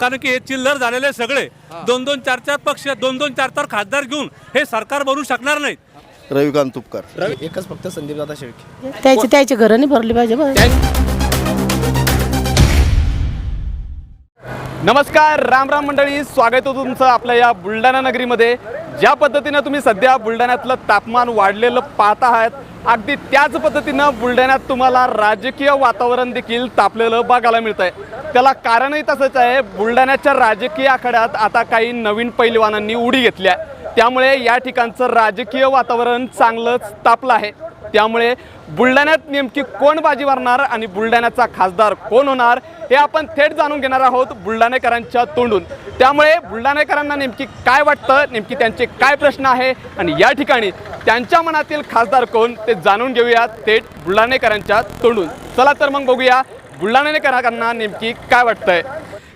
कारण की हे चिल्लर झालेले सगळे. दोन दोन चार चार पक्ष दोन दोन चार चार खासदार घेऊन हे सरकार बनवू शकणार नाहीत. रविकांत तुपकर. एकच फक्त संदीप दादा शेळके. त्याची त्याची घरं नाही भरली पाहिजे बस नमस्कार राम राम मंडळी. स्वागत आहे तुमचं आपल्या या बुलढाणा नगरीमध्ये. ज्या पद्धतीनं तुम्ही सध्या बुलढाण्यातलं तापमान वाढलेलं पाहत आहात अगदी त्याच पद्धतीनं बुलढाण्यात तुम्हाला राजकीय वातावरण देखील तापलेलं बघायला मिळत आहे त्याला कारणही तसंच आहे बुलढाण्याच्या राजकीय आखाड्यात आता काही नवीन पैलवानांनी उडी घेतल्या त्यामुळे या ठिकाणचं राजकीय वातावरण चांगलंच तापलं आहे. त्यामुळे बुलढाण्यात नेमकी कोण बाजी मारणार आणि बुलढाण्याचा खासदार कोण होणार हे आपण थेट जाणून घेणार आहोत बुलढाणेकरांच्या तोंडून. त्यामुळे बुलढाणेकरांना नेमकी काय वाटतं नेमकी त्यांचे काय प्रश्न आहे आणि या ठिकाणी त्यांच्या मनातील खासदार कोण ते जाणून घेऊया थेट बुलढाणेकरांच्या तोंडून. चला तर मग बघूया बुलढाणेकरांना नेमकी काय वाटतंय.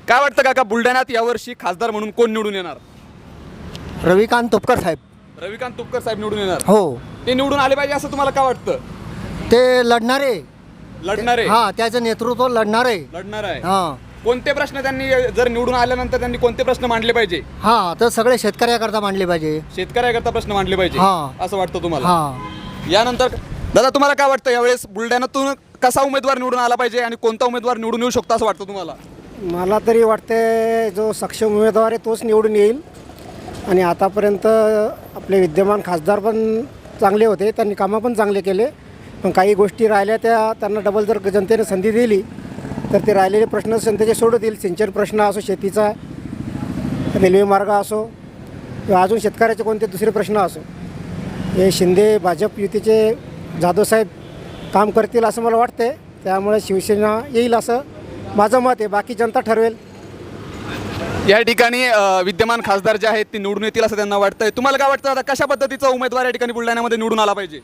काय वाटतं काका बुलढाण्यात यावर्षी खासदार म्हणून कोण निवडून येणार? रविकांत तोपकर साहेब. रविकांत तुपकर साहेब निवडून येणार. हो. ते निवडून आले पाहिजे असं तुम्हाला काय वाटतं? ते लढणारे लढणार? आहे हा त्याचं नेतृत्व लढणारे लढणार आहे. हा. कोणते प्रश्न त्यांनी जर निवडून आल्यानंतर त्यांनी कोणते प्रश्न मांडले पाहिजे? हा तर सगळे शेतकऱ्याकरता मांडले पाहिजे. शेतकऱ्याकरता प्रश्न मांडले पाहिजे. हा. असं वाटतं तुम्हाला? हा. यानंतर दादा तुम्हाला काय वाटतं यावेळेस बुलढाण्यातून कसा उमेदवार निवडून आला पाहिजे आणि कोणता उमेदवार निवडून येऊ शकतो असं वाटतं तुम्हाला? मला तरी वाटते जो सक्षम उमेदवार आहे तोच निवडून येईल. आणि आतापर्यंत आपले विद्यमान खासदार पण चांगले होते त्यांनी कामं पण चांगले केले. पण काही गोष्टी राहिल्या त्या त्यांना डबल जर जनतेने संधी दिली तर ते राहिलेले प्रश्न जनतेचे सोडतील. सिंचन प्रश्न असो शेतीचा रेल्वे मार्ग असो किंवा अजून शेतकऱ्याचे कोणते दुसरे प्रश्न असो. हे शिंदे भाजप युतीचे जाधवसाहेब काम करतील असं मला वाटते त्यामुळे शिवसेना येईल असं माझं मत आहे. बाकी जनता ठरवेल. या ठिकाणी विद्यमान खासदार जे आहेत ते निवडून येतील असं त्यांना वाटतंय. तुम्हाला काय वाटतं आता कशा पद्धतीचा उमेदवार या ठिकाणी बुलढाण्यामध्ये निवडून आला पाहिजे?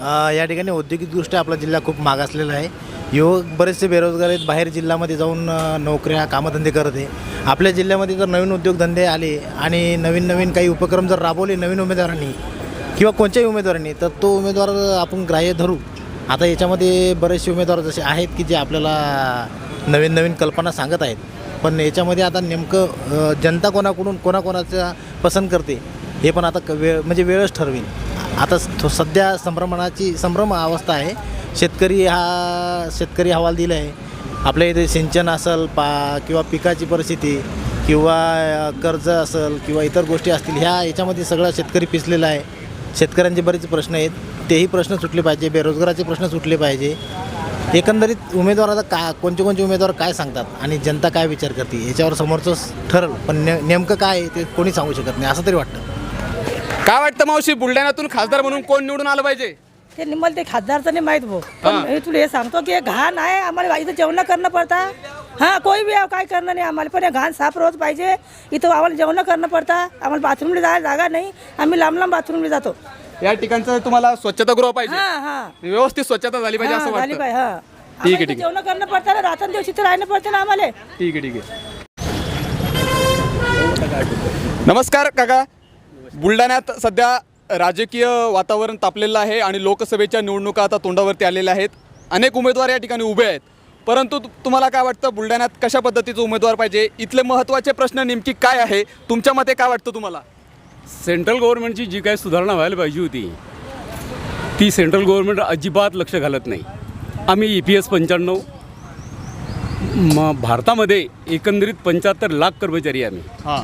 या ठिकाणी औद्योगिकदृष्ट्या आपला जिल्हा खूप मागासलेला आहे. युवक बरेचसे बेरोजगार आहेत. बाहेर जिल्ह्यामध्ये जाऊन नोकऱ्या कामधंदे करत आहे. आपल्या जिल्ह्यामध्ये जर नवीन उद्योगधंदे आले आणि नवीन नवीन काही उपक्रम जर राबवले नवीन उमेदवारांनी किंवा कोणत्याही उमेदवारांनी तर तो उमेदवार आपण ग्राह्य धरू. आता याच्यामध्ये बरेचसे उमेदवार जसे आहेत की जे आपल्याला नवीन नवीन कल्पना सांगत आहेत. पण याच्यामध्ये आता नेमकं जनता कोणाकडून कोणाकोणाचा पसंत करते हे पण आता क- वेळ म्हणजे वेळच ठरवेल. आता थो- सध्या संभ्रमणाची संभ्रम अवस्था आहे. शेतकरी हा शेतकरी हवाल दिला आहे आपल्या इथे सिंचन असेल पा किंवा पिकाची परिस्थिती किंवा कर्ज असेल किंवा इतर गोष्टी असतील ह्या याच्यामध्ये सगळा शेतकरी पिसलेला आहे. शेतकऱ्यांचे बरेच प्रश्न आहेत. तेही प्रश्न सुटले पाहिजे. बेरोजगाराचे प्रश्न सुटले पाहिजे. एकंदरीत उमेदवार आता का कोणते कोणते उमेदवार काय सांगतात? आणि जनता काय विचार करते? याच्यावर समोरचं ठरल. पण ने नेमकं काय आहे ते कोणी सांगू शकत नाही. असं तरी वाटतं. काय वाटतं मावशी बुलढाण्यातून खासदार म्हणून कोण निवडून आलं पाहिजे? ते निम्मल ते खासदारचं नाही माहीत भाऊ. पण मी तुला हे सांगतो की हे घाण आहे आम्हाला इथं जेवण करणं पडता. हां कोई बी काय करणं नाही आम्हाला पण हे घाण साफ रोज पाहिजे. इथं आम्हाला जेवण करणं पडता आम्हाला बाथरूमला जायला जागा नाही आम्ही लांब लांब बाथरूमला जातो. या ठिकाणचं तुम्हाला स्वच्छतागृह पाहिजे. हां हां. व्यवस्थित स्वच्छता झाली पाहिजे असं हां, झाली वाटतं. पाहिजे हां. ठीक आहे, ठीक आहे. जेवण करणं पडतं ना रात्र दिवशी तर राहणं पडतं ना आम्हाला. ठीक आहे ठीक आहे. नमस्कार काका. बुलढाण्यात सध्या राजकीय वातावरण तापलेलं आहे आणि लोकसभेच्या निवडणुका आता तोंडावरती आलेल्या आहेत. अनेक उमेदवार या ठिकाणी उभे आहेत. परंतु तुम्हाला काय वाटतं बुलढाण्यात कशा पद्धतीचा उमेदवार पाहिजे? इथले महत्त्वाचे प्रश्न नेमकी काय आहे? तुमच्या मते काय वाटतं तुम्हाला? सेंट्रल गव्हर्नमेंटची जी काही सुधारणा व्हायला पाहिजे होती ती सेंट्रल गव्हर्नमेंट अजिबात लक्ष घालत नाही. आम्ही ई पी एस पंच्याण्णव म भारतामध्ये एकंदरीत पंच्याहत्तर लाख कर्मचारी आम्ही. हां.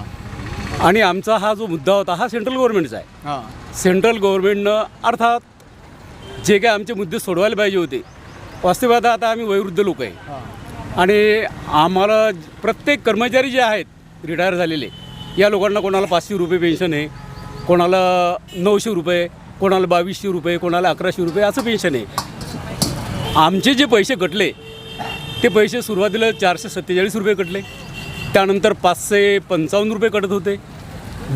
आणि आमचा हा जो मुद्दा होता हा सेंट्रल गव्हर्नमेंटचा आहे. हां. सेंट्रल गव्हर्नमेंटनं अर्थात जे काय आमचे मुद्दे सोडवायला पाहिजे होते वास्तवात आता आम्ही वयोवृद्ध लोक आहे. आणि आम्हाला प्रत्येक कर्मचारी जे आहेत रिटायर झालेले या लोकांना कोणाला पाचशे रुपये पेन्शन आहे कोणाला नऊशे रुपये कोणाला बावीसशे रुपये कोणाला अकराशे रुपये असं पेन्शन आहे. आमचे जे पैसे कटले ते पैसे सुरुवातीला चारशे सत्तेचाळीस रुपये कटले. त्यानंतर पाचशे पंचावन्न रुपये कटत होते.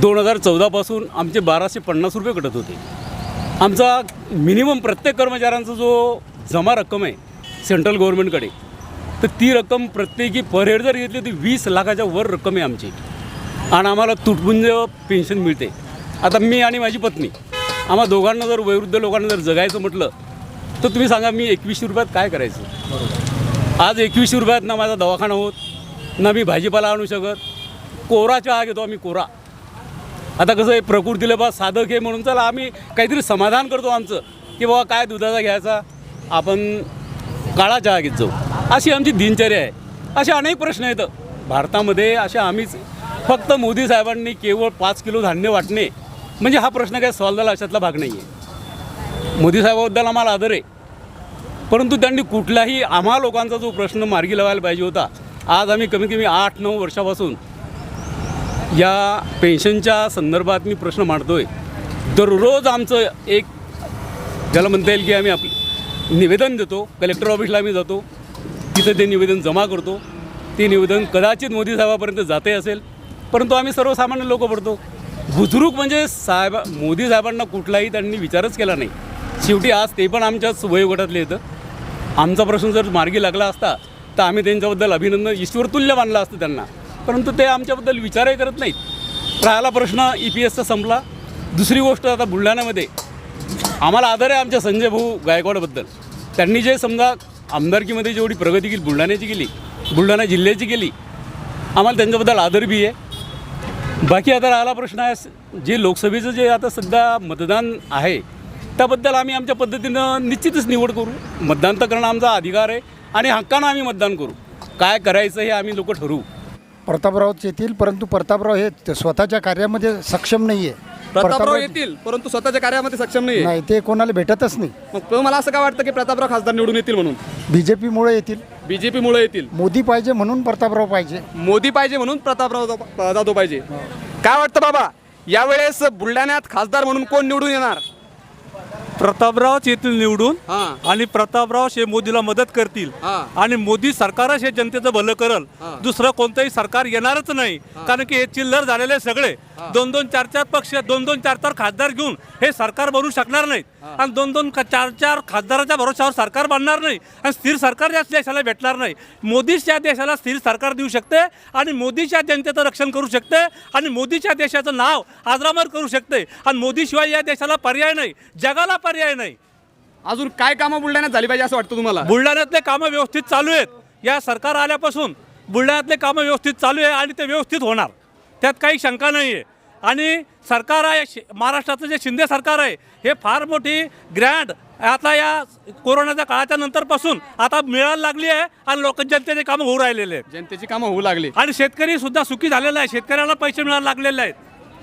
दोन हजार चौदापासून आमचे बाराशे पन्नास रुपये कटत होते. आमचा मिनिमम प्रत्येक कर्मचाऱ्यांचा जो जमा रक्कम आहे सेंट्रल गव्हर्नमेंटकडे तर ती रक्कम प्रत्येकी पर हेड जर घेतली तर वीस लाखाच्या वर रक्कम आहे आमची. आणि आम्हाला तुटपुंज पेन्शन मिळते. आता मी आणि माझी पत्नी आम्हा दोघांना जर वैवृद्ध लोकांना जर जगायचं म्हटलं तर तुम्ही सांगा मी एकवीसशे रुपयात काय करायचं? आज एकवीसशे रुपयात ना माझा दवाखाना होत ना मी भाजीपाला आणू शकत. कोरा चहा घेतो आम्ही कोरा. आता कसं आहे प्रकृतीला बा साधं घे म्हणून चला आम्ही काहीतरी समाधान करतो आमचं. की बाबा काय दुधाचा घ्यायचा? आपण काळा चहा घेत जाऊ. अशी आमची दिनचर्या आहे. असे अनेक प्रश्न आहेत. भारतामध्ये अशा आम्हीच फक्त मोदी साहेबांनी केवळ पाच किलो धान्य वाटणे. म्हणजे हा प्रश्न काय सॉल्व झाला अशातला भाग नाही आहे मोदी साहेबाबद्दल आम्हाला आदर आहे. परंतु त्यांनी कुठलाही आम्हा लोकांचा जो प्रश्न मार्गी लावायला पाहिजे होता आज आम्ही कमीत कमी आठ नऊ वर्षापासून या पेन्शनच्या संदर्भात मी प्रश्न मांडतो आहे दररोज आमचं एक ज्याला म्हणता येईल की आम्ही आपली निवेदन देतो कलेक्टर ऑफिसला आम्ही जातो तिथं ते निवेदन जमा करतो. ते निवेदन कदाचित मोदी साहेबापर्यंत जाते असेल परंतु आम्ही सर्वसामान्य लोक पडतो. बुजुर्ग म्हणजे साहेब मोदी साहेबांना कुठलाही त्यांनी विचारच केला नाही. शेवटी आज ते पण आमच्याच वयोगटातले येतं. आमचा प्रश्न जर मार्गी लागला असता तर आम्ही त्यांच्याबद्दल अभिनंदन ईश्वरतुल्य मानलं असतं त्यांना. परंतु ते आमच्याबद्दल विचारही करत नाहीत. राहिला प्रश्न ई पी एसचा संपला. दुसरी गोष्ट आता बुलढाण्यामध्ये. आम्हाला आदर आहे आमच्या संजय भाऊ गायकवाडबद्दल. त्यांनी जे समजा आमदारकीमध्ये जेवढी प्रगती केली बुलढाण्याची केली बुलढाणा जिल्ह्याची केली आम्हाला त्यांच्याबद्दल आदर बी आहे. बाकी आता राहिला प्रश्न आहे जे लोकसभेचं जे आता सध्या मतदान आहे त्याबद्दल आम्ही आमच्या पद्धतीनं निश्चितच निवड करू. मतदान तर करणं आमचा अधिकार आहे. आणि हक्कानं आम्ही मतदान करू. काय करायचं हे आम्ही लोक ठरवू. प्रतापरावच येतील परंतु प्रतापराव हे स्वतःच्या कार्यामध्ये सक्षम नाही आहे प्रतापराव येतील परंतु स्वतःच्या कार्यामध्ये सक्षम नाही नाही ते कोणाला भेटतच नाही. मग मला असं काय वाटतं की प्रतापराव खासदार निवडून येतील म्हणून? बी जे पीमुळे येतील. बीजेपीमुळे येतील. मोदी पाहिजे म्हणून प्रतापराव पाहिजे. मोदी पाहिजे म्हणून प्रतापराव जाधव पाहिजे. काय वाटतं बाबा? यावेळेस बुलढाण्यात खासदार म्हणून कोण निवडून येणार? प्रतापरावच येतील निवडून आणि प्रतापराव हे मोदीला मदत करतील. आणि मोदी सरकारच हे जनतेचं भलं करल. दुसरं कोणतंही सरकार येणारच नाही. कारण की हे चिल्लर झालेले सगळे. दोन दोन चार चार पक्ष दोन दोन चार चार खासदार घेऊन हे सरकार बनवू शकणार नाहीत आणि दोन दोन चार चार खासदाराच्या भरोशावर सरकार बनणार नाही. आणि स्थिर सरकार या देशाला भेटणार नाही. मोदीच या देशाला स्थिर सरकार देऊ शकते आणि मोदीच या जनतेचं रक्षण करू शकते आणि मोदीच या देशाचं नाव आजरामर करू शकते. आणि मोदीशिवाय या देशाला पर्याय नाही. जगाला पर्याय नाही. अजून काय कामं बुलढाण्यात झाली पाहिजे असं वाटतं तुम्हाला? बुलढाण्यातले कामं व्यवस्थित चालू आहेत. या सरकार आल्यापासून बुलढाण्यातले कामं व्यवस्थित चालू आहे आणि ते व्यवस्थित होणार. त्यात काही शंका नाही आहे आणि सरकार आहे शि- महाराष्ट्राचं जे शिंदे सरकार आहे हे फार मोठी ग्रँड. आता या कोरोनाच्या काळाच्या नंतरपासून आता मिळायला लागली आहे आणि लोक जनतेचे कामं होऊ राहिलेले आहेत. जनतेची कामं होऊ लागली. आणि शेतकरी सुद्धा सुखी झालेला आहे. शेतकऱ्याला पैसे मिळायला लागलेले आहेत.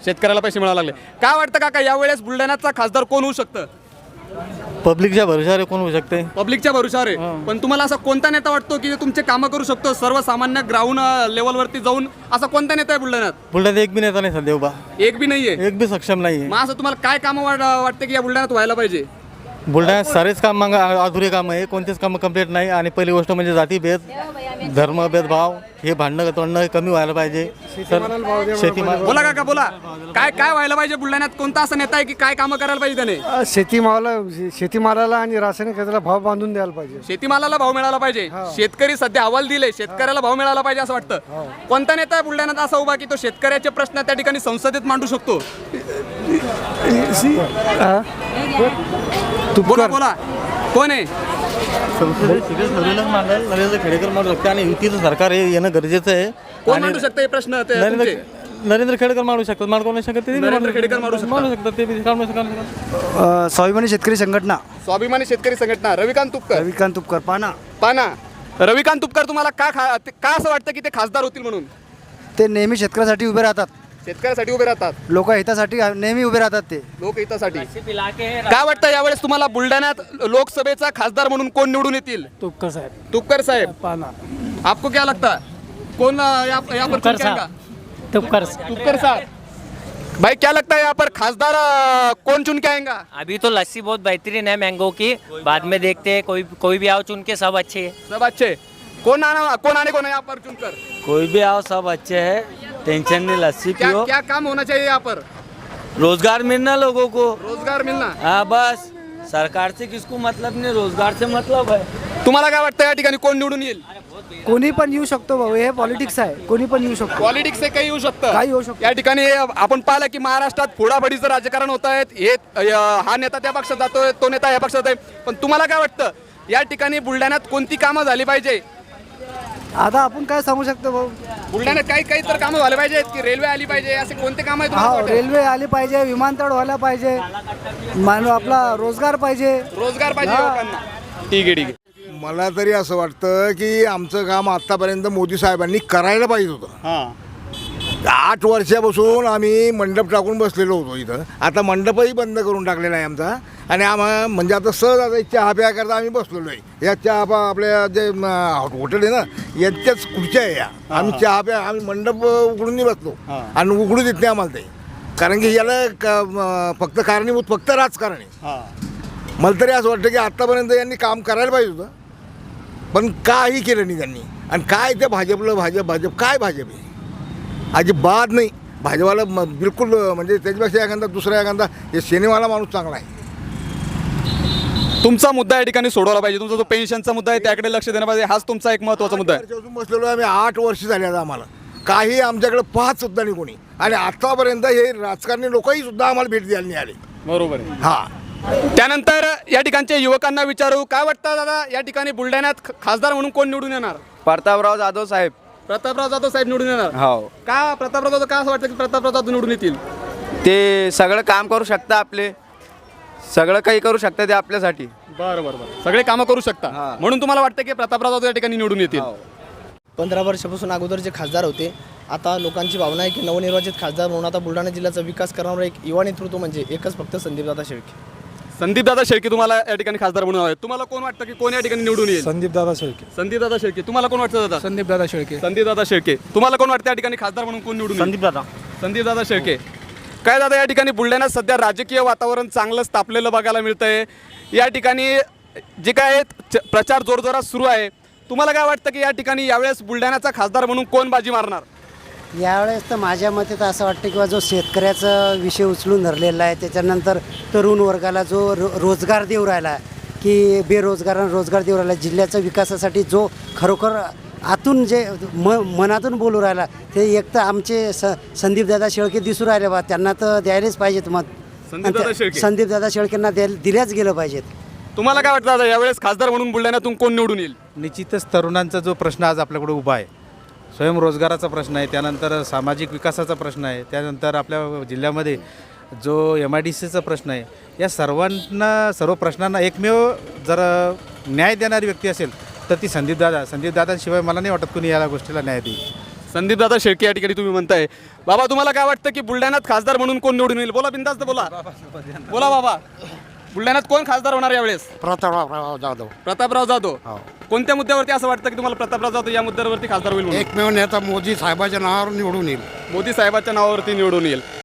शेतकऱ्याला पैसे मिळायला लागले. काय वाटतं काका यावेळेस बुलढाण्याचा खासदार कोण होऊ शकतं? पब्लिकच्या भरोशावर कोण होऊ शकते? पब्लिकच्या भरोशावर आहे पण तुम्हाला असा कोणता नेता वाटतो की जे तुमचे कामं करू शकतो सर्वसामान्य ग्राउंड लेवलवरती जाऊन असा कोणता नेता आहे बुलढाण्यात? बुलढाण्यात एक बी नेता नाही सध्या उभा. एक बी नाहीये. एक बी सक्षम नाही मग असं तुम्हाला काय कामं वाट वाटते की या बुलढाण्यात व्हायला पाहिजे? बुलढाण्यात सारेच काम मग अधुरे काम आहे. कोणतेच कामं कंप्लीट नाही. आणि पहिली गोष्ट म्हणजे जातीभेद धर्म भेदभाव हे भांडणं तोडणं हे कमी व्हायला पाहिजे. तर शेतीमाल बोला काका बोला. काय काय व्हायला पाहिजे बुलढाण्यात? कोणता असा नेता आहे की काय कामं करायला पाहिजे त्याने? शेतीमाला शेतीमालाला आणि रासायनिक खताला भाव बांधून द्यायला पाहिजे. शेतीमालाला भाव मिळाला पाहिजे. शेतकरी सध्या अहवाल दिले शेतकऱ्याला भाव मिळाला पाहिजे असं वाटतं. कोणता नेता आहे बुलढाण्यात असा उभा की तो शेतकऱ्याचे प्रश्न त्या ठिकाणी संसदेत मांडू शकतो? बोला बोला. कोण आहे? नरेंद्र खेडेकर मारू शकते आणि युतीचं सरकार हे येणं गरजेचं आहे कोण आणि मांडू शकतं हे प्रश्न? ते नरेंद्र तुमचे? नरेंद्र खेडेकर मारू शकतात. मारू कोण शकत ते नरेंद्र खेडेकर मारू शकतात. मारू शकतात. ते बी काढू शकतात. स्वाभिमानी शेतकरी संघटना. स्वाभिमानी शेतकरी संघटना. रविकांत तुपकर. रविकांत तुपकर पाना. पाना. रविकांत तुपकर तुम्हाला का खा ते- का असं वाटतं की ते खासदार होतील म्हणून? ते नेहमी शेतकऱ्यासाठी उभे राहतात. शेतकऱ्यासाठी उभे राहतात. लोक हितासाठी नेहमी उभे राहतात ते. लोक हितासाठी. काय वाटतं यावेळेस तुम्हाला बुलढाण्यात लोकसभेचा खासदार म्हणून कोण निवडून येतील? तुपकर साहेब. तुपकर साहेब. पाना आपको क्या लगता? है कौन पर के आएगा? तुपकर तुपकर साहब. भाई क्या लगता है यहाँ पर खासदार कौन चुन के आएगा? अभी तो लस्सी बहुत बेहतरीन है मैंगो की। बाद में देखते हैं कोई कोई भी आओ चुन के सब अच्छे हैं। सब अच्छे। कौन आना कौन आने है यहाँ पर चुनकर? कोई भी आओ सब अच्छे हैं। टेंशन नहीं लस्सी क्या क्या काम होना चाहिए यहाँ पर? रोजगार मिलना लोगों को। रोजगार मिलना? हाँ बस। सरकार से किसको मतलब नहीं रोजगार से मतलब है। तुम्हाला काय वाटतं या ठिकाणी कोण निवडून येईल? कोणी पण येऊ शकतो भाऊ हे पॉलिटिक्स आहे. कोणी पण येऊ शकतो. पॉलिटिक्स हे काही येऊ शकतं. काही होऊ शकतं. या ठिकाणी आपण पाहिलं की महाराष्ट्रात फोडाफडीचं राजकारण होत आहेत हे अ, हा नेता त्या पक्षात जातोय तो नेता या पक्षात आहे. पण तुम्हाला काय वाटतं? या ठिकाणी बुलढाण्यात कोणती कामं झाली पाहिजे? आता आपण काय सांगू शकतो भाऊ? बुलढाण्यात काही काही तर कामं झाले पाहिजेत की रेल्वे आली पाहिजे असे कोणते काम आहे तुम्हाला वाटतं? रेल्वे आली पाहिजे विमानतळ व्हायला पाहिजे मानव आपला रोजगार पाहिजे. रोजगार पाहिजे ठीक आहे ठीक आहे. मला तरी असं वाटतं की आमचं काम आत्तापर्यंत मोदी साहेबांनी करायला पाहिजे होतं. हां. आठ वर्षापासून आम्ही मंडप टाकून बसलेलो होतो इथं. आता मंडपही बंद करून टाकलेला आहे आमचा. आणि आम्हा म्हणजे आता सहज आता चहा प्या करता आम्ही बसलेलो आहे. या चहा पा आपल्या जे हॉटेल आहे ना यांच्याच खुर्च्या आहे या. आम्ही चहा प्या आम्ही मंडप उघडून बसलो. आणि उघडू देत नाही आम्हाला ते. कारण की याला फक्त कारणीभूत फक्त राजकारण आहे. मला तरी असं वाटतं की आत्तापर्यंत यांनी काम करायला पाहिजे होतं. पण काही केलं नाही त्यांनी. आणि काय ते भाजपलं भाजप भाजप काय भाजप आहे? अजिबात नाही. भाजपाला म- बिलकुल म्हणजे त्याच्यापेक्षा एखादा दुसरा एखादा हे सिनेमाला माणूस चांगला आहे. तुमचा मुद्दा या ठिकाणी सोडवला पाहिजे. तुमचा जो पेन्शनचा मुद्दा आहे त्याकडे लक्ष देणं पाहिजे. हाच तुमचा एक महत्त्वाचा मुद्दा आहे. वर्षापासून बसलेलो आहे आम्ही. आठ वर्ष झाले आता आम्हाला. काही आमच्याकडे पाहत सुद्धा नाही कोणी. आणि आतापर्यंत हे राजकारणी लोकही सुद्धा आम्हाला भेट द्यायला नाही आले. बरोबर आहे. हा. त्यानंतर या ठिकाणच्या युवकांना विचारू. काय वाटतं दादा? या ठिकाणी बुलढाण्यात ख- खासदार म्हणून कोण निवडून येणार? प्रतापराव जाधव साहेब. प्रतापराव जाधव साहेब निवडून येणार. हो. का प्रतापराव जाधव का असं वाटतं की प्रतापराव जाधव निवडून येतील? ते सगळं काम करू शकता आपले. सगळं काही करू शकता ते आपल्यासाठी. बरं बरं बरं. सगळे कामं करू शकता. हां. म्हणून तुम्हाला वाटतं की प्रतापराव जाधव या ठिकाणी निवडून येतील? पंधरा वर्षापासून अगोदर जे खासदार होते आता लोकांची भावना आहे की नवनिर्वाचित खासदार म्हणून आता बुलढाणा जिल्ह्याचा विकास करणारं एक युवा नेतृत्व म्हणजे एकच फक्त संदीपदादा शेळके. संदीप दादा शेळके तुम्हाला या ठिकाणी खासदार म्हणून हवे तुम्हाला कोण वाटतं की कोण या ठिकाणी निवडून येईल? संदीप दादा शेळके. संदीप दादा शेळके. तुम्हाला कोण वाटतं दादा? संदीप दादा शेळके. संदीप दादा शेळके. तुम्हाला कोण वाटतं या ठिकाणी खासदार म्हणून कोण निवडून संदीप दादा संदीप दादा शेळके. काय दादा या ठिकाणी बुलढाण्यात सध्या राजकीय वातावरण चांगलं तापलेलं बघायला मिळतंय. या ठिकाणी जे काय च- प्रचार जोरजोरात सुरू आहे. तुम्हाला काय वाटतं की या ठिकाणी यावेळेस बुलढाण्याचा खासदार म्हणून कोण बाजी मारणार? यावेळेस तर माझ्या मते तर असं वाटतं किंवा जो शेतकऱ्याचा विषय उचलून धरलेला आहे त्याच्यानंतर तरुण वर्गाला जो रो रोजगार देऊ राहिला की बेरोजगारांना रोजगार देऊ राहिला जिल्ह्याच्या विकासासाठी जो खरोखर आतून जे म मनातून बोलू राहिला ते एक तर आमचे स संदीपदादा शेळके दिसू राहिले बा त्यांना तर द्यायलाच पाहिजेत मत. संदीपदादा शेळके. संदीपदादा शेळकेंना द्या दिल्याच गेलं पाहिजेत. तुम्हाला काय वाटतं दादा? यावेळेस खासदार म्हणून बुलढाण्यातून कोण निवडून येईल? निश्चितच तरुणांचा जो प्रश्न आज आपल्याकडे उभा आहे स्वयंरोजगाराचा प्रश्न आहे त्यानंतर सामाजिक विकासाचा प्रश्न आहे त्यानंतर आपल्या जिल्ह्यामध्ये जो एम आय डी सीचा प्रश्न आहे या सर्वांना सर्व प्रश्नांना एकमेव जर न्याय देणारी व्यक्ती असेल तर ती संदीपदादा संदीपदादांशिवाय मला नाही वाटत कुणी या गोष्टीला न्याय देईल. संदीप दादा शेळके या ठिकाणी तुम्ही म्हणताय. बाबा तुम्हाला काय वाटतं की बुलढाण्यात खासदार म्हणून कोण निवडून येईल? बोला बिंदास्त बोला. बोला बाबा. बुलढाण्यात कोण खासदार होणार यावेळेस? प्रतापराव जाधव. प्रतापराव जाधव. कोणत्या मुद्द्यावरती असं वाटतं की तुम्हाला प्रतापराव जाधव या मुद्द्यावरती खासदार होईल म्हणून? एकमेव नेता मोदी साहेबाच्या नावावर निवडून येईल मोदी साहेबाच्या नावावरती निवडून येईल